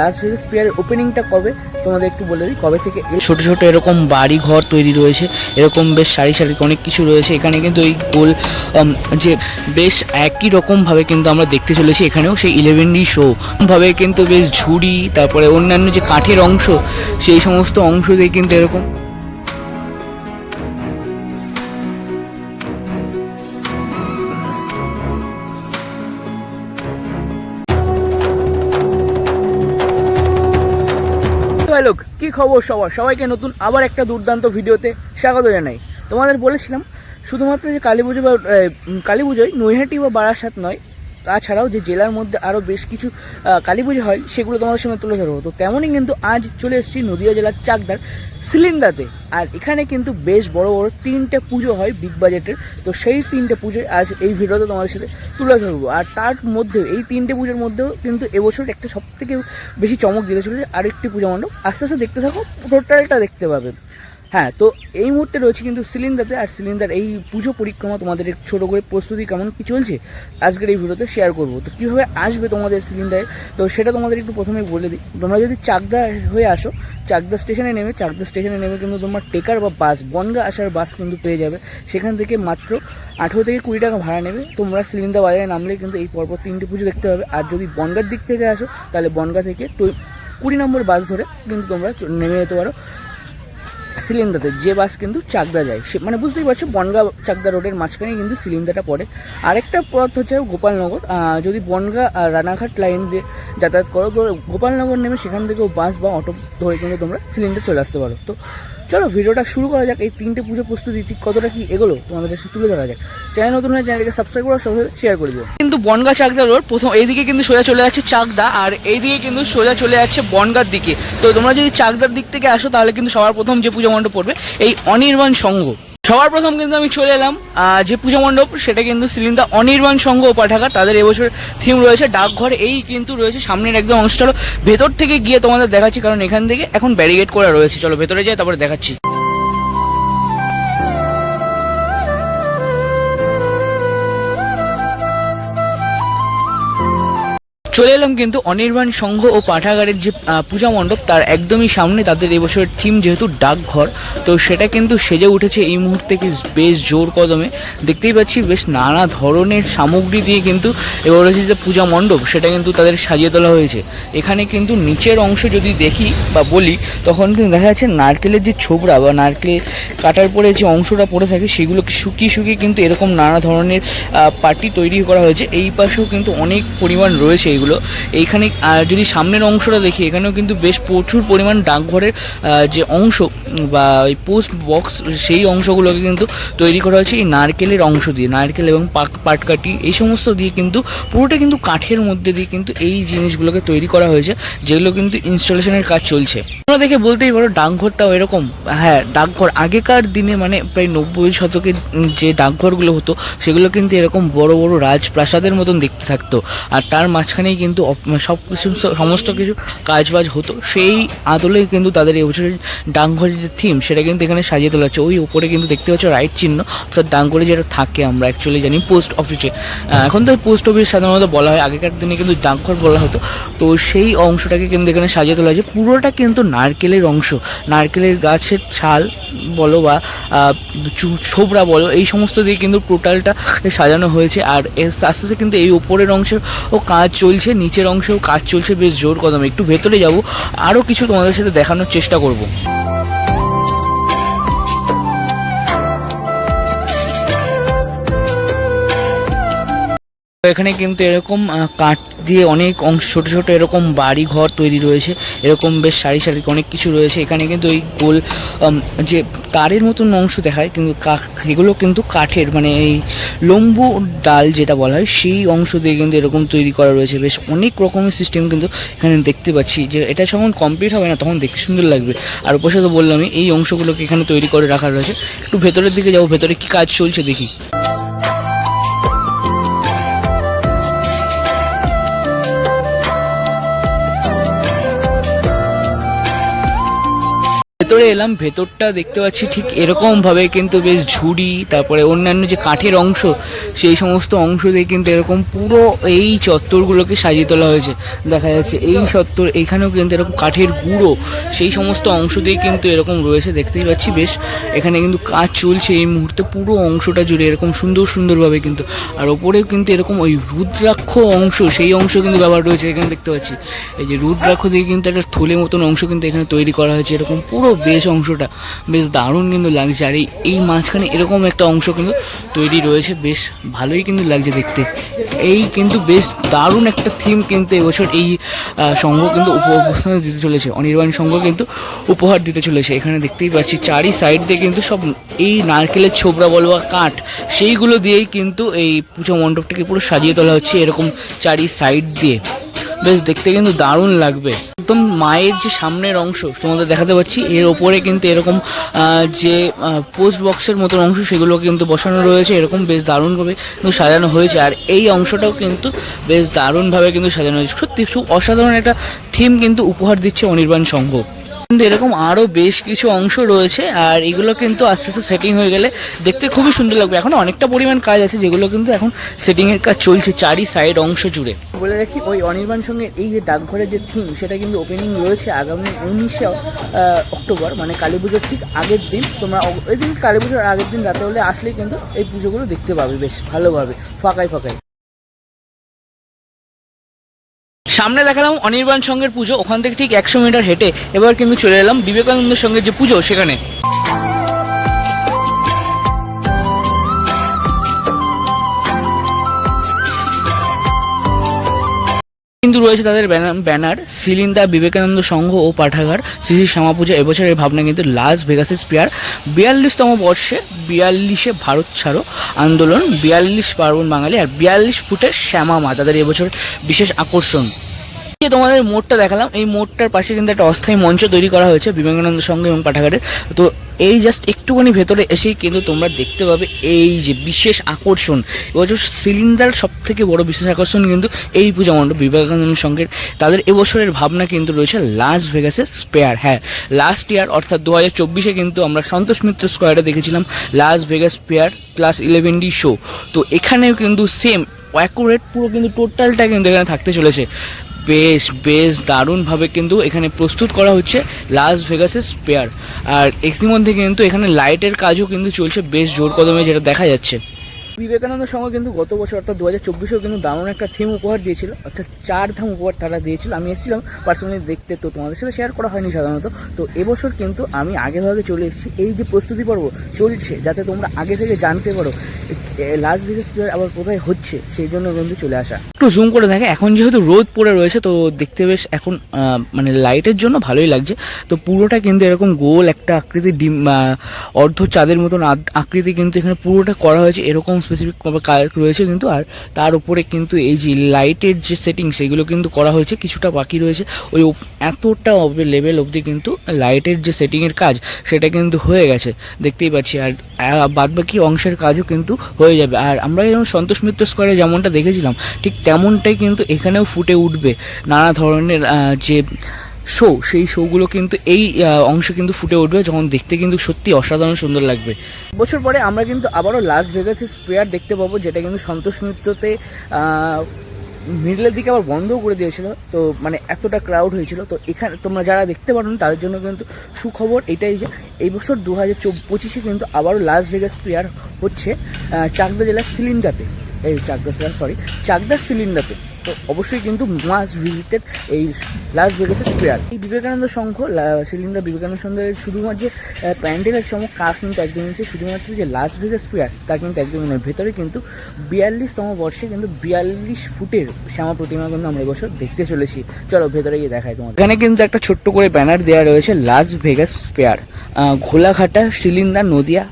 Last Vegas পিয়ারের ওপেনিংটা কবে? তোমাদের একটু বলে দিই, কবে থেকে ছোট ছোট এরকম বাড়ি ঘর তৈরি রয়েছে, এরকম বেশ সারি সারি অনেক কিছু রয়েছে। এখানে কিন্তু এই গোল যে বেশ একই রকমভাবে কিন্তু আমরা দেখতে চলেছি এখানেও সেই ইলেভেন ডি শো ভাবে কিন্তু বেশ ঝুড়ি, তারপরে অন্যান্য যে কাঠের অংশ, সেই সমস্ত অংশ দিয়ে কিন্তু এরকম কি খবর সবার? সবাইকে নতুন আবার একটা দুর্দান্ত ভিডিওতে স্বাগত জানাই। তোমাদের বলেছিলাম, শুধুমাত্র যে কালী পুজো বা কালী পুজোয় নৈহাটি বা বারাসাত নয় তাছাড়াও যে জেলার মধ্যে আরও বেশ কিছু কালী পুজো হয়, সেগুলো তোমাদের সামনে তুলে ধরবো। তো তেমনই কিন্তু আজ চলে এসেছি নদিয়া জেলার চাকদার সিলিন্ডাতে আর এখানে কিন্তু বেশ বড় বড় তিনটে পুজো হয় বিগ বাজেটের। তো সেই তিনটে পুজোয় আজ এই ভিডিওতে তোমাদের সাথে তুলে ধরবো। আর তার মধ্যে, এই তিনটে পুজোর মধ্যেও কিন্তু এবছর একটা সব থেকে বেশি চমক দিতে চলেছে আরেকটি পুজো মণ্ডপ। আস্তে আস্তে দেখতে থাকো টোটালটা দেখতে পাবে। হ্যাঁ তো এই মুহূর্তে রয়েছে কিন্তু সিলিন্ডারতে, আর সিলিন্ডার এই পুজো পরিক্রমা তোমাদের ছোটো করে প্রস্তুতি কেমন, কি চলছে? আজকের এই ভিডিওতে শেয়ার করব। তো কীভাবে আসবে তোমাদের সিলিন্ডারে? তো সেটা তোমাদের একটু প্রথমে বলে দিই। তোমরা যদি চাকদা হয়ে আসো, চাকদা স্টেশনে নেমে, চাকদা স্টেশনে নেমে কিন্তু তোমার টেকার বা বাস, বনগা আসার বাস কিন্তু পেয়ে যাবে। সেখান থেকে মাত্র আঠেরো থেকে কুড়ি টাকা ভাড়া নেবে। তোমরা সিলিন্ডার বাজারে নামলে কিন্তু এই পরপর তিনটে পুজো দেখতে পাবে। আর যদি বনগার দিক থেকে আসো, তাহলে বনগা থেকে কুড়ি নম্বর বাস ধরে কিন্তু তোমরা নেমে যেতে পারো। সিলিন্ডাতে যে বাস কিন্তু চাকদা যায়। সে মানে বুঝতেই পারছ, বনগা চাকদা রোডের মাঝখানে কিন্তু সিলিন্ডারটা পড়ে। আরেকটা পথ হচ্ছে গোপালনগর। যদি বনগা রানাঘাট লাইন দিয়ে যাতায়াত করো গোপালনগর নেমে সেখান থেকেও বাস বা অটো ধরে কিন্তু তোমরা সিলিন্ডার চলে আসতে পারো। তো চলো ভিডিওটা শুরু করা যাক। এই তিনটে পুজো প্রস্তুতি ঠিক কতটা কি এগুলো? তোমাদের কাছে তুলে ধরা যাক। চ্যানেল নতুন হয়ে চ্যানেলকে সাবস্ক্রাইব করার সাথে শেয়ার করে দিও। কিন্তু বনগা চাকদা রোড, প্রথম এইদিকে কিন্তু সোজা চলে যাচ্ছে চাকদা, আর এইদিকে কিন্তু সোজা চলে যাচ্ছে বনগার দিকে। তো তোমরা যদি চাকদার দিক থেকে আসো, তাহলে কিন্তু সবার প্রথম যে পুজো মণ্ডপ পড়বে, এই অনির্বাণ সংঘ। সবার প্রথম কিন্তু আমি চলে এলাম যে পূজা মণ্ডপ, সেটা কিন্তু সিলিন্দা অনির্বাণ সংঘ ও পাঠাগার, তাদের এবছর থিম রয়েছে ডাকঘর, এই কিন্তু রয়েছে সামনের একদম চলো, ভেতর থেকে গিয়ে তোমাদের দেখাচ্ছি, কারণ এখান থেকে এখন ব্যারিকেড করা রয়েছে। চলো, ভেতরে যাই, তারপরে দেখাচ্ছি। চলে এলাম কিন্তু অনির্বাণ সংঘ ও পাঠাগারের যে পূজা মণ্ডপ, তার একদমই সামনে তাদের এবছরের থিম যেহেতু ডাকঘর, তো সেটা কিন্তু সেজে উঠেছে এই মুহূর্তে কি বেশ জোর কদমে। দেখতেই পাচ্ছি বেশ নানা ধরনের সামগ্রী দিয়ে কিন্তু এবার হচ্ছে যে পূজা মণ্ডপ, সেটা কিন্তু তাদের সাজিয়ে তোলা হয়েছে। এখানে কিন্তু নিচের অংশ যদি দেখি বা বলি, তখন কিন্তু দেখা যাচ্ছে নারকেলের যে ছোবড়া বা নারকেল কাটার পরে যে অংশটা পড়ে থাকে, সেগুলোকে শুকিয়ে শুকিয়ে কিন্তু এরকম নানা ধরনের পাটি তৈরি করা হয়েছে। এই পাশেও কিন্তু অনেক পরিমাণ রয়েছে এইগুলো এইখানে যদি সামনের অংশটা দেখি এখানেও কিন্তু বেশ প্রচুর পরিমাণ ডাকঘরের যে অংশ বা ওই পোস্ট বক্স সেই অংশগুলোকে কিন্তু তৈরি করা হয়েছে এই নারকেলের অংশ দিয়ে। নারকেল এবং পাক- পাটকাঠি এই সমস্ত দিয়ে কিন্তু পুরোটা কিন্তু কাঠের মধ্যে দিয়ে কিন্তু এই জিনিসগুলোকে তৈরি করা হয়েছে, যেগুলো কিন্তু ইনস্টলেশনের কাজ চলছে। তোমরা দেখে বলতেই পারো, ডাকঘর তাও এরকম। হ্যাঁ ডাকঘর। আগেকার দিনে মানে প্রায় নব্বই শতকে যে ডাকঘরগুলো হতো, সেগুলো কিন্তু এরকম বড় বড় রাজপ্রাসাদের মতন দেখতে থাকতো। আর তার মাঝখানেই কিন্তু সব কিছু সমস্ত কিছু কাজবাজ হতো। সেই আদলেই কিন্তু তাদের এবছরের ডাকঘরের যে থিম সেটা কিন্তু এখানে সাজিয়ে তোলা হচ্ছে। ওই উপরে কিন্তু দেখতে পাচ্ছ রাইট চিহ্ন, অর্থাৎ ডাকঘরে যেটা থাকে আমরা অ্যাকচুয়ালি জানি পোস্ট অফিসে এখন তো পোস্ট অফিস সাধারণত বলা হয়, আগেকার দিনে কিন্তু ডাকঘর বলা হতো। তো সেই অংশটাকে কিন্তু এখানে সাজিয়ে তোলা হয়েছে। পুরোটা কিন্তু নারকেলের অংশ। নারকেলের গাছের ছাল বলো বা ছোবড়া বলো, এই সমস্ত দিয়ে কিন্তু টোটালটা সাজানো হয়েছে। আর আস্তে আস্তে কিন্তু এই ওপরের অংশেও কাজ চলছে, নিচের অংশেও কাজ চলছে। বেশ জোর কদমে। একটু ভেতরে যাব। আরও কিছু তোমাদের সাথে দেখানোর চেষ্টা করব। এখানে কিন্তু এরকম কাঠ দিয়ে অনেক অংশ, ছোট ছোট এরকম বাড়ি ঘর তৈরি রয়েছে। এরকম বেশ সারি সারি অনেক কিছু রয়েছে। এখানে কিন্তু এই গোল যে তারের মতন অংশ দেখায়, কিন্তু এগুলো কিন্তু কাঠের মানে এই লম্বু ডাল যেটা বলা হয়, সেই অংশ দিয়ে কিন্তু এরকম তৈরি করা রয়েছে। বেশ অনেক রকমের সিস্টেম কিন্তু এখানে দেখতে পাচ্ছি যে এটা যখন কমপ্লিট হবে না, তখন দেখতে সুন্দর লাগবে। আর উপরে তো বললামই, এই অংশগুলোকে এখানে তৈরি করে রাখা রয়েছে। একটু ভেতরের দিকে যাব, ভেতরে কি কাজ চলছে দেখি। ভেতরে এলাম, ভেতরটা দেখতে পাচ্ছি ঠিক এরকম ভাবে কিন্তু বেশ ঝুড়ি, তারপরে অন্যান্য যে কাঠের অংশ, সেই সমস্ত অংশ দিয়ে কিন্তু এরকম পুরো এই চত্বরগুলোকে সাজিয়ে তোলা হয়েছে। দেখা যাচ্ছে এই চত্বর এইখানেও কিন্তু এরকম কাঠের গুঁড়ো, সেই সমস্ত অংশ দিয়ে কিন্তু এরকম রয়েছে, দেখতেই পাচ্ছি বেশ। এখানে কিন্তু কাজ চলছে এই মুহূর্তে, পুরো অংশটা জুড়ে এরকম সুন্দর সুন্দরভাবে কিন্তু। আর ওপরেও কিন্তু এরকম ওই রুদ্রাক্ষ অংশ, সেই অংশ কিন্তু ব্যবহার রয়েছে, এখানে দেখতে পাচ্ছি। এই যে রুদ্রাক্ষ দিয়ে কিন্তু একটা থলে মতন অংশ কিন্তু এখানে তৈরি করা হয়েছে, এরকম পুরো বেশ অংশটা, বেশ দারুণ কিন্তু লাগছে। আর এই এই মাঝখানে এরকম একটা অংশ কিন্তু তৈরি রয়েছে, বেশ ভালোই কিন্তু লাগছে দেখতে। এই কিন্তু বেশ দারুণ একটা থিম কিন্তু এবছর এই সংঘ কিন্তু উপ- উপস্থান দিতে চলেছে। অনির্বাণ সংঘ কিন্তু উপহার দিতে চলেছে। এখানে দেখতেই পাচ্ছি, চারি সাইড দিয়ে কিন্তু সব এই নারকেলের ছোবড়া বল বা কাঠ, সেইগুলো দিয়েই কিন্তু এই পুজো মণ্ডপটাকে পুরো সাজিয়ে তোলা হচ্ছে এরকম চারি সাইড দিয়ে। বেশ দেখতে কিন্তু দারুণ লাগবে। একদম মায়ের যে সামনের অংশ, তোমাদের দেখাতে পাচ্ছি, এর ওপরে কিন্তু এরকম যে পোস্ট বক্সের মতন অংশ, সেগুলো কিন্তু বসানো রয়েছে, এরকম বেশ দারুণভাবে কিন্তু সাজানো হয়েছে। আর এই অংশটাও কিন্তু বেশ দারুণভাবে কিন্তু সাজানো হয়েছে। সত্যি, খুব অসাধারণ একটা থিম কিন্তু উপহার দিচ্ছে অনির্বাণ সংঘ। কিন্তু এরকম আরও বেশ কিছু অংশ রয়েছে, আর এগুলো কিন্তু আস্তে আস্তে সেটিং হয়ে গেলে দেখতে খুবই সুন্দর লাগবে। এখন অনেকটা পরিমাণ কাজ আছে, যেগুলো কিন্তু এখন সেটিংয়ের কাজ চলছে চারি সাইড অংশ জুড়ে। বলে রাখি, ওই অনির্বাণ সঙ্গে এই যে ডাকঘরের যে থিম সেটা কিন্তু ওপেনিং রয়েছে আগামী উনিশে অক্টোবর মানে কালী পুজোর ঠিক আগের দিন। তোমরা ওই দিন কালী পুজোর আগের দিন রাতে হলে আসলেই কিন্তু এই পুজোগুলো দেখতে পাবে বেশ ভালোভাবে ফাঁকায় ফাঁকায় সামনে দেখালাম অনির্বাণ সঙ্গের পুজো, ওখান থেকে ঠিক একশো মিটার হেঁটে এবার কিন্তু চলে এলাম বিবেকানন্দ সঙ্গে যে পুজো, সেখানে। কিন্তু রয়েছে তাদের ব্যানা- ব্যানার সিলিন্দা বিবেকানন্দ সংঘ ও পাঠাগার, শ্রী শ্যামা পূজা। এবছরের ভাবনা কিন্তু লাস ভেগাসের স্পিয়ার বিয়াল্লিশতম বর্ষে বিয়াল্লিশে ভারত ছাড়ো আন্দোলন, বিয়াল্লিশ পার্বণ বাঙালি আর বিয়াল্লিশ ফুটের শ্যামা মা, তাদের এবছর বিশেষ আকর্ষণ। যে তোমাদের মোড়টা দেখালাম। এই মোড়টার পাশে কিন্তু একটা অস্থায়ী মঞ্চ তৈরি করা হয়েছে বিবেকানন্দ সংঘ এবং পাঠাগারের তো এই জাস্ট একটুখানি ভেতরে এসেই কিন্তু তোমরা দেখতে পাবে এই যে বিশেষ আকর্ষণ। এবছর সিলিন্ডার সব থেকে বড় বিশেষ আকর্ষণ কিন্তু এই পূজা মণ্ডপ, বিবেকানন্দ সংঘের। তাদের এবছরের ভাবনা কিন্তু রয়েছে লাস ভেগাসের স্পেয়ার হ্যাঁ লাস্ট ইয়ার অর্থাৎ দু হাজার চব্বিশে কিন্তু আমরা সন্তোষ মিত্র স্কোয়ারে দেখেছিলাম Las Vegas spare plus eleven D show তো এখানেও কিন্তু সেম অ্যাকুরেট পুরো কিন্তু টোটালটা কিন্তু এখানে থাকতে চলেছে। বেশ বেশ দারুণভাবে কিন্তু এখানে প্রস্তুত করা হচ্ছে লাস ভেগাসের স্পেয়ার আর ইতিমধ্যে কিন্তু এখানে লাইটের কাজও কিন্তু চলছে, বেশ জোর কদমে যেটা দেখা যাচ্ছে। বিবেকানন্দ সঙ্গে কিন্তু গত বছর, অর্থাৎ দু হাজার চব্বিশেও কিন্তু দারুণ একটা থিম উপহার দিয়েছিল, অর্থাৎ চার ধাম উপহার তারা দিয়েছিল। আমি এসেছিলাম পার্সোনালি দেখতে তো তোমাদের সাথে শেয়ার করা হয়নি সাধারণত। তো এবছর কিন্তু আমি আগে ভাগে চলে এসেছি। এই যে প্রস্তুতি পর্ব চলছে, যাতে তোমরা আগে থেকে জানতে পারো লাস্ট ভিডিও আবার কোথায় হচ্ছে, সেই জন্য কিন্তু চলে আসা। একটু জুম করে দেখে, এখন যেহেতু রোদ পড়ে রয়েছে, তো দেখতে বেশ এখন মানে লাইটের জন্য ভালোই লাগছে। তো পুরোটা কিন্তু এরকম গোল একটা আকৃতি ডিম অর্ধ চাঁদের মতন আকৃতি কিন্তু এখানে পুরোটা করা হয়েছে। এরকম স্পেসিফিক কালার রয়েছে কিন্তু, আর তার উপরে কিন্তু এই যে লাইটের যে সেটিং সেগুলো কিন্তু করা হয়েছে, কিছুটা বাকি রয়েছে। ওই এতটা লেভেল অবধি কিন্তু লাইটের যে সেটিংয়ের কাজ, সেটা কিন্তু হয়ে গেছে। দেখতেই পাচ্ছি, আর বাদ বাকি অংশের কাজও কিন্তু হয়ে যাবে। আর আমরা যেমন সন্তোষ মিত্র স্কোয়ারে যেমনটা দেখেছিলাম, ঠিক তেমনটাই কিন্তু এখানেও ফুটে উঠবে। নানা ধরনের যে শো সেই শোগুলো কিন্তু এই অংশে কিন্তু ফুটে উঠবে যখন দেখতে কিন্তু সত্যি অসাধারণ সুন্দর লাগবে। বছর পরে আমরা কিন্তু আবারও লাস্ট ভেগাসের স্পেয়ার দেখতে পাবো, যেটা কিন্তু সন্তোষ মিত্রতে মিডলের দিকে আবার বন্ধও করে দিয়েছিল। তো মানে এতটা ক্রাউড হয়েছিল। তো এখানে তোমরা যারা দেখতে পারো তাদের জন্য কিন্তু সুখবর এটাই যে, এই বছর দু হাজার পঁচিশে কিন্তু আবারও লাস ভেগাস প্লেয়ার হচ্ছে চাকদা জেলার সিলিন্ডাতে এই চাকদা জেলার সরি চাকদার সিলিন্ডাতে তো অবশ্যই কিন্তু মাস ভিজিটেড এই লাস ভেগাসের স্পেয়ার। এই বিবেকানন্দ সংঘ সিলিন্ডার বিবেকানন্দ সংঘের শুধুমাত্র যে প্যান্ডেলের চমক কা কিন্তু একদমই হচ্ছে শুধুমাত্র যে লাস ভেগাস স্পেয়ার, তা কিন্তু একদমই নয়। ভেতরে কিন্তু বিয়াল্লিশতম বর্ষে কিন্তু বিয়াল্লিশ ফুটের শ্যামা প্রতিমা কিন্তু আমরা এবছর দেখতে চলেছি। চলো ভেতরে গিয়ে দেখাই তোমার এখানে কিন্তু একটা ছোট্ট করে ব্যানার দেওয়া রয়েছে Las Vegas spare Gholaghata cylinder Nadia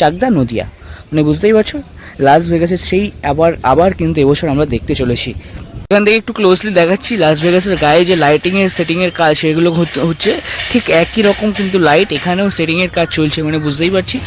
Chakdah Nadia. মানে বুঝতেই পারছ? লাস ভেগাসের সেই আবার আবার কিন্তু এবছর আমরা দেখতে চলেছি। এখান থেকে একটু ক্লোজলি দেখাচ্ছি লাস ভেগাসের গায়ে যে লাইটিংয়ের সেটিংয়ের কাজ সেগুলো হচ্ছে- ঠিক একই রকম কিন্তু লাইট এখানেও সেটিংয়ের কাজ চলছে মানে বুঝতেই পারছি।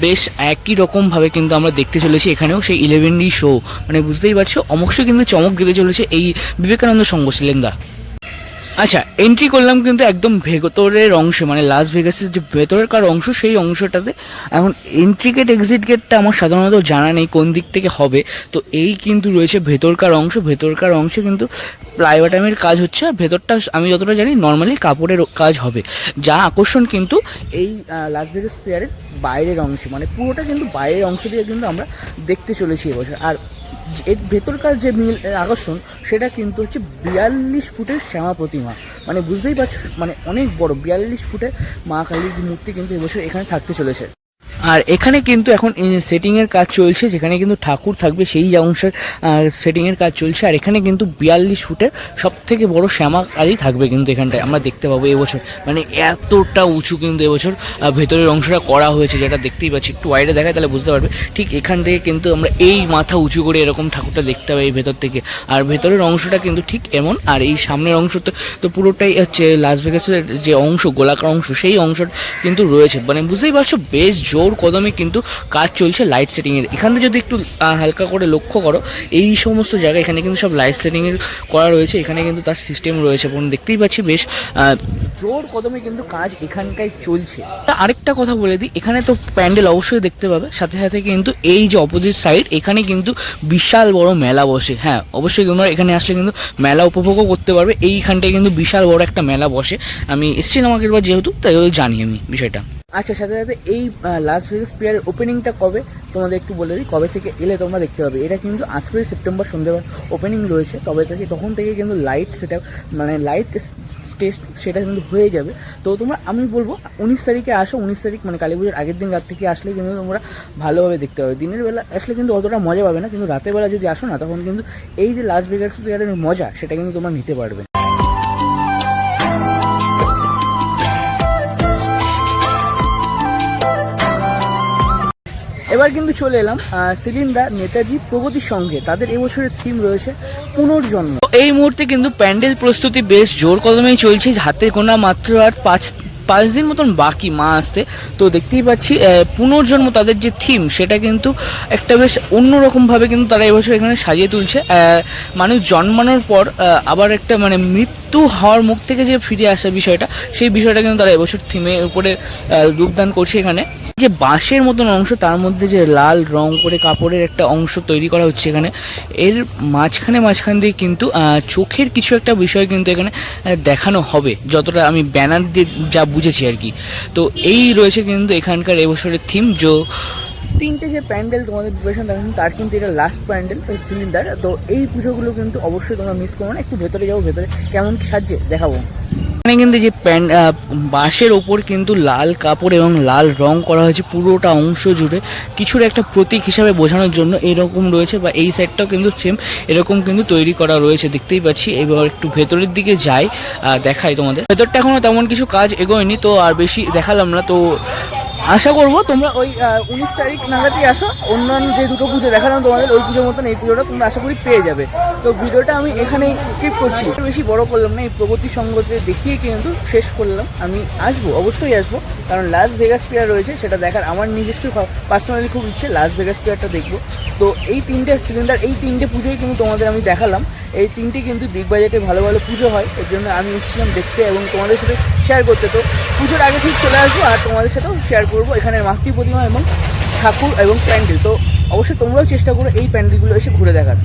বেশ একই রকমভাবে কিন্তু আমরা দেখতে চলেছি এখানেও সেই ইলেভেন ডি শো মানে বুঝতেই পারছ অবশ্যই কিন্তু চমক দিতে চলেছে এই বিবেকানন্দ সংঘ সিলেন্দা আচ্ছা এন্ট্রি করলাম কিন্তু একদম ভেতরের অংশে মানে লাস ভেগাসের যে ভেতরকার অংশ, সেই অংশটাতে। এখন এন্ট্রি গেট এক্সিট গেটটা আমার সাধারণত জানা নেই কোন দিক থেকে হবে। তো এই কিন্তু রয়েছে ভেতরকার অংশ, ভেতরকার অংশে কিন্তু প্লাইবাটামের কাজ হচ্ছে। আর ভেতরটা আমি যতটা জানি নর্মালি কাপড়ের কাজ হবে। যা আকর্ষণ কিন্তু এই লাস ভেগাস প্লেয়ারের বাইরের অংশে মানে পুরোটা কিন্তু বাইরের অংশ দিয়ে কিন্তু আমরা দেখতে চলেছি এবছর। আর এর ভেতরকার যে মিল আকর্ষণ, সেটা কিন্তু হচ্ছে বিয়াল্লিশ ফুটের শ্যামা প্রতিমা। মানে বুঝতেই পারছ মানে অনেক বড়, বিয়াল্লিশ ফুটে মা কালীর মূর্তি কিন্তু এবছর এখানে থাকতে চলেছে। আর এখানে কিন্তু এখন সেটিংয়ের কাজ চলছে, যেখানে কিন্তু ঠাকুর থাকবে সেই অংশের সেটিংয়ের কাজ চলছে। আর এখানে কিন্তু বিয়াল্লিশ ফুটের সব থেকে বড় শ্যামা কালী থাকবে কিন্তু এখানটায়। আমরা দেখতে পাবো এবছর। মানে এতটা উঁচু কিন্তু এবছর ভেতরের অংশটা করা হয়েছে, যেটা দেখতেই পাচ্ছি। একটু ওয়াইডে দেখায় তাহলে বুঝতে পারবে। ঠিক এখান থেকে কিন্তু আমরা এই মাথা উঁচু করে এরকম ঠাকুরটা দেখতে পাই এই ভেতর থেকে। আর ভেতরের অংশটা কিন্তু ঠিক এমন, আর এই সামনের অংশ তো তো পুরোটাই হচ্ছে লাস ভেগাসের যে অংশ, গোলাকার অংশ, সেই অংশটা কিন্তু রয়েছে। মানে বুঝতেই পারছ, বেশ জোর কদমে কিন্তু কাজ চলছে লাইট সেটিংয়ের এখান থেকে যদি একটু হালকা করে লক্ষ্য করো, এই সমস্ত জায়গায় এখানে কিন্তু সব লাইট সেটিংয়ের করা রয়েছে। এখানে কিন্তু তার সিস্টেম রয়েছে এবং দেখতেই পাচ্ছি বেশ জোর কদমে কিন্তু কাজ এখানটায় চলছে। আরেকটা কথা বলে দিই, এখানে তো প্যান্ডেল অবশ্যই দেখতে পাবে। সাথে সাথে কিন্তু এই যে অপোজিট সাইড এখানে কিন্তু বিশাল বড় মেলা বসে। হ্যাঁ অবশ্যই তোমরা এখানে আসলে কিন্তু মেলা উপভোগও করতে পারবে। এইখানটায় কিন্তু বিশাল বড় একটা মেলা বসে। আমি এসেছিলাম আগের বার যেহেতু, তাই জানি আমি বিষয়টা। আচ্ছা সাথে সাথে এই লাস ভেগাস প্লেয়ারের ওপেনিংটা কবে? তোমাদের একটু বলে দিই, কবে থেকে এলে তোমরা দেখতে পাবে। এটা কিন্তু আঠেরোই সেপ্টেম্বর সন্ধ্যেবার ওপেনিং রয়েছে, তবে থেকে তখন থেকে কিন্তু লাইট সেটা মানে লাইট টেস্ট সেটা কিন্তু হয়ে যাবে। তো তোমরা, আমি বলব, উনিশ তারিখে আসো, উনিশ তারিখ মানে কালী পুজোর আগের দিন রাত থেকে আসলে কিন্তু তোমরা ভালোভাবে দেখতে পাবে। দিনের বেলা আসলে কিন্তু অতটা মজা পাবে না, কিন্তু রাতের বেলা যদি আসো না, তখন কিন্তু এই যে লাস ভেগাস প্লেয়ারের মজা, সেটা কিন্তু তোমরা নিতে পারবে। এবার কিন্তু চলে এলাম সিলিন্ডার নেতাজি, প্রগতি সংঘে তাদের এবছরের থিম রয়েছে পুনর্জন্ম। এই মুহূর্তে কিন্তু প্যান্ডেল প্রস্তুতি বেশ জোর কদমেই চলছে, হাতে গোনা মাত্র আর পাঁচ পাঁচ দিন মতন বাকি মা আসতে। তো দেখতেই পাচ্ছি পুনর্জন্ম তাদের যে থিম সেটা কিন্তু একটা বেশ অন্যরকমভাবে কিন্তু তারা এবছর এখানে সাজিয়ে তুলছে। মানুষ জন্মানোর পর আবার একটা মানে মৃত্যু হওয়ার মুখ থেকে যে ফিরে আসা বিষয়টা, সেই বিষয়টা কিন্তু তারা এবছর থিমের উপরে রূপদান করছে এখানে। যে বাঁশের মতন অংশ, তার মধ্যে যে লাল রং করে কাপড়ের একটা অংশ তৈরি করা হচ্ছে এখানে, এর মাঝখানে মাঝখান দিয়ে কিন্তু চোখের কিছু একটা বিষয় কিন্তু এখানে দেখানো হবে, যতটা আমি ব্যানার দিয়ে যা বুঝেছি আর কি। তো এই রয়েছে কিন্তু এখানকার এবছরের থিম যে তিনটে যে প্যান্ডেল তোমাদের প্রিপারেশন দেখানো, তার কিন্তু এটা লাস্ট প্যান্ডেল, ওই সিলিন্ডার তো এই পুজোগুলো কিন্তু অবশ্যই তোমরা মিস করো না। একটু ভেতরে যাব ভেতরে কেমন কি সাজছে দেখাবো। এখানে কিন্তু যে প্যান বাঁশের ওপর কিন্তু লাল কাপড় এবং লাল রং করা হয়েছে পুরোটা অংশ জুড়ে। কিছুর একটা প্রতীক হিসাবে বোঝানোর জন্য এরকম রয়েছে বা এই সাইডটাও কিন্তু সেম এরকম কিন্তু তৈরি করা রয়েছে, দেখতেই পাচ্ছি। এবার একটু ভেতরের দিকে যাই দেখাই তোমাদের। ভেতরটা এখনও তেমন কিছু কাজ এগোয়নি, তো আর বেশি দেখালাম না, তো আশা করব তোমরা ওই উনিশ তারিখ নাগাদই আসো। অন্যান্য যে দুটো পুজো দেখালাম তোমাদের, ওই পুজোর মতন এই পুজোটা তোমরা আশা করি পেয়ে যাবে। তো ভিডিওটা আমি এখানেই স্কিপ করছি। বেশি বড় করলাম না, এই প্রগতি সঙ্গতে দেখিয়ে কিন্তু শেষ করলাম। আমি আসব, অবশ্যই আসব, কারণ লাস ভেগাস প্লেয়ার রয়েছে, সেটা দেখার আমার নিজস্ব পার্সোনালি খুব ইচ্ছে লাস ভেগাস প্লেয়ারটা দেখব। তো এই তিনটে সিলিন্ডার এই তিনটে পুজোই কিন্তু তোমাদের আমি দেখালাম। এই তিনটে কিন্তু বিগ বাজেটে ভালো ভালো পুজো হয়, এর জন্য আমি এসেছিলাম দেখতে এবং তোমাদের সাথে শেয়ার করতে। তো পুজোর আগে ঠিক চলে আসব আর তোমাদের সাথেও শেয়ার করব এখানের মাতৃ প্রতিমা এবং ঠাকুর এবং প্যান্ডেল। তো অবশ্যই তোমরাও চেষ্টা করো এই প্যান্ডেলগুলো এসে ঘুরে দেখার।